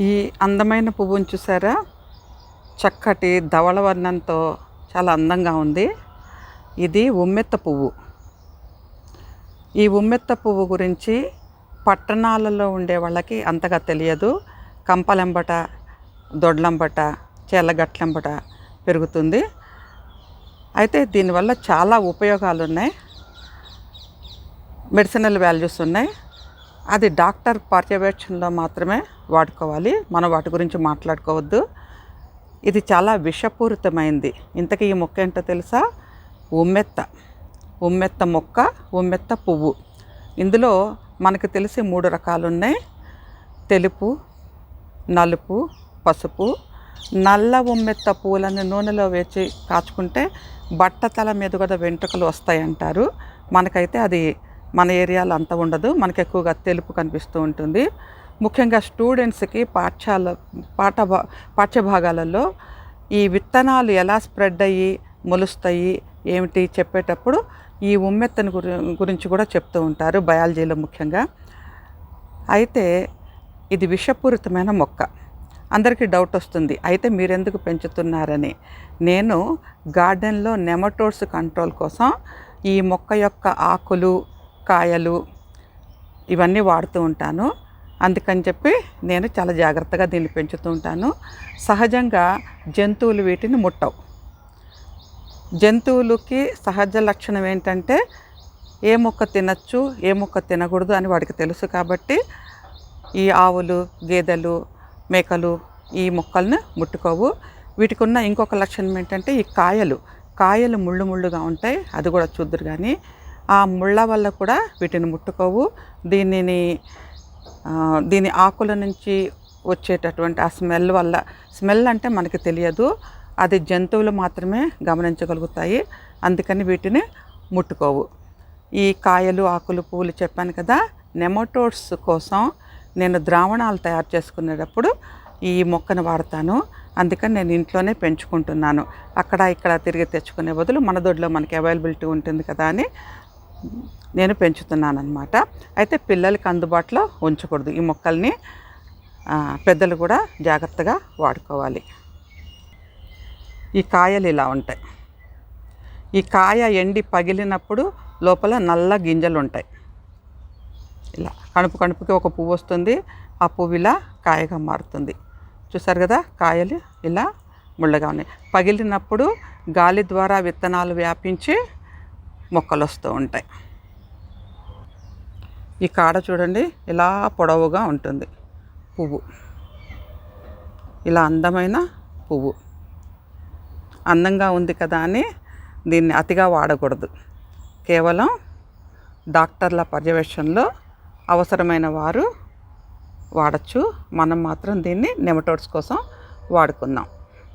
ఈ అందమైన పువ్వును చూసారా? చక్కటి ధవళ వర్ణంతో చాలా అందంగా ఉంది. ఇది ఉమ్మెత్త పువ్వు. ఈ ఉమ్మెత్త పువ్వు గురించి పట్టణాలలో ఉండే వాళ్ళకి అంతగా తెలియదు. కంపలెంబట దొడ్లంబట చేలగట్లంబట పెరుగుతుంది. అయితే దీనివల్ల చాలా ఉపయోగాలు ఉన్నాయి మెడిసినల్ వాల్యూస్ ఉన్నాయి. అది డాక్టర్ పర్యవేక్షణలో మాత్రమే వాడుకోవాలి. మనం వాటి గురించి మాట్లాడుకోవద్దు. ఇది చాలా విషపూరితమైంది. ఇంతకీ ఈ మొక్క ఏంటో తెలుసా? ఉమ్మెత్త. ఉమ్మెత్త మొక్క ఉమ్మెత్త పువ్వు. ఇందులో మనకు తెలిసి మూడు రకాలు ఉన్నాయి తెలుపు నలుపు పసుపు. నల్ల ఉమ్మెత్త పూలను నూనెలో వేచి కాచుకుంటే బట్టతల మీద కూడా వెంట్రుకలు వస్తాయంటారు. మనకైతే అది మన ఏరియాలో అంత ఉండదు. మనకు ఎక్కువగా తెలుపు కనిపిస్తూ ఉంటుంది. ముఖ్యంగా స్టూడెంట్స్కి పాఠశాల పాఠ పాఠ్యభాగాలలో ఈ విత్తనాలు ఎలా స్ప్రెడ్ అయ్యి మొలుస్తాయి ఏమిటి చెప్పేటప్పుడు ఈ ఉమ్మెత్తని గురించి కూడా చెప్తూ ఉంటారు బయాలజీలో ముఖ్యంగా. అయితే ఇది విషపూరితమైన మొక్క. అందరికీ డౌట్ వస్తుంది అయితే మీరెందుకు పెంచుతున్నారని? నేను గార్డెన్లో నెమటోడ్స్ కంట్రోల్ కోసం ఈ మొక్క యొక్క ఆకులు కాయలు ఇవన్నీ వాడుతూ ఉంటాను. అందుకని చెప్పి నేను చాలా జాగ్రత్తగా దీన్ని పెంచుతూ ఉంటాను. సహజంగా జంతువులు వీటిని ముట్టవు. జంతువులకి సహజ లక్షణం ఏంటంటే ఏ మొక్క తినచ్చు ఏ మొక్క తినకూడదు అని వాడికి తెలుసు కాబట్టి ఈ ఆవులు గేదెలు మేకలు ఈ మొక్కల్ని ముట్టుకోవు. వీటికి ఉన్న ఇంకొక లక్షణం ఏంటంటే ఈ కాయలు. కాయలు ముళ్ళు ముళ్ళుగా ఉంటాయి అది కూడా చూద్దరు కానీ ఆ ముళ్ళ వల్ల కూడా వీటిని ముట్టుకోవు. దీనిని దీని ఆకుల నుంచి వచ్చేటటువంటి ఆ స్మెల్ వల్ల స్మెల్ అంటే మనకి తెలియదు. అది జంతువులు మాత్రమే గమనించగలుగుతాయి. అందుకని వీటిని ముట్టుకోవు. ఈ కాయలు ఆకులు పువ్వులు చెప్పాను కదా నెమటోడ్స్ కోసం నేను ద్రావణాలు తయారు చేసుకునేటప్పుడు ఈ మొక్కను వాడతాను. అందుకని నేను ఇంట్లోనే పెంచుకుంటున్నాను. అక్కడ ఇక్కడ తిరిగి తెచ్చుకునే బదులు మన దొడ్లో మనకి అవైలబిలిటీ ఉంటుంది కదా అని నేను పెంచుతున్నాను అనమాట అయితే పిల్లలకి అందుబాటులో ఉంచకూడదు. ఈ మొక్కల్ని పెద్దలు కూడా జాగ్రత్తగా వాడుకోవాలి. ఈ కాయలు ఇలా ఉంటాయి. ఈ కాయ ఎండి పగిలినప్పుడు లోపల నల్ల గింజలు ఉంటాయి. ఇలా కణుపు కణుపుకి ఒక పువ్వు వస్తుంది. ఆ పువ్వు ఇలా కాయగా మారుతుంది. చూసారు కదా కాయలు ఇలా ముళ్ళగా ఉన్నాయి. పగిలినప్పుడు గాలి ద్వారా విత్తనాలు వ్యాపించి మొక్కలు వస్తూ ఉంటాయి. ఈ కాడ చూడండి ఇలా పొడవుగా ఉంటుంది పువ్వు. ఇలా అందమైన పువ్వు. అందంగా ఉంది కదా అని దీన్ని అతిగా వాడకూడదు. కేవలం డాక్టర్ల పర్యవేక్షణలో అవసరమైన వారు వాడచ్చు. మనం మాత్రం దీన్ని నెమటోడ్స్ కోసం వాడుకుందాం.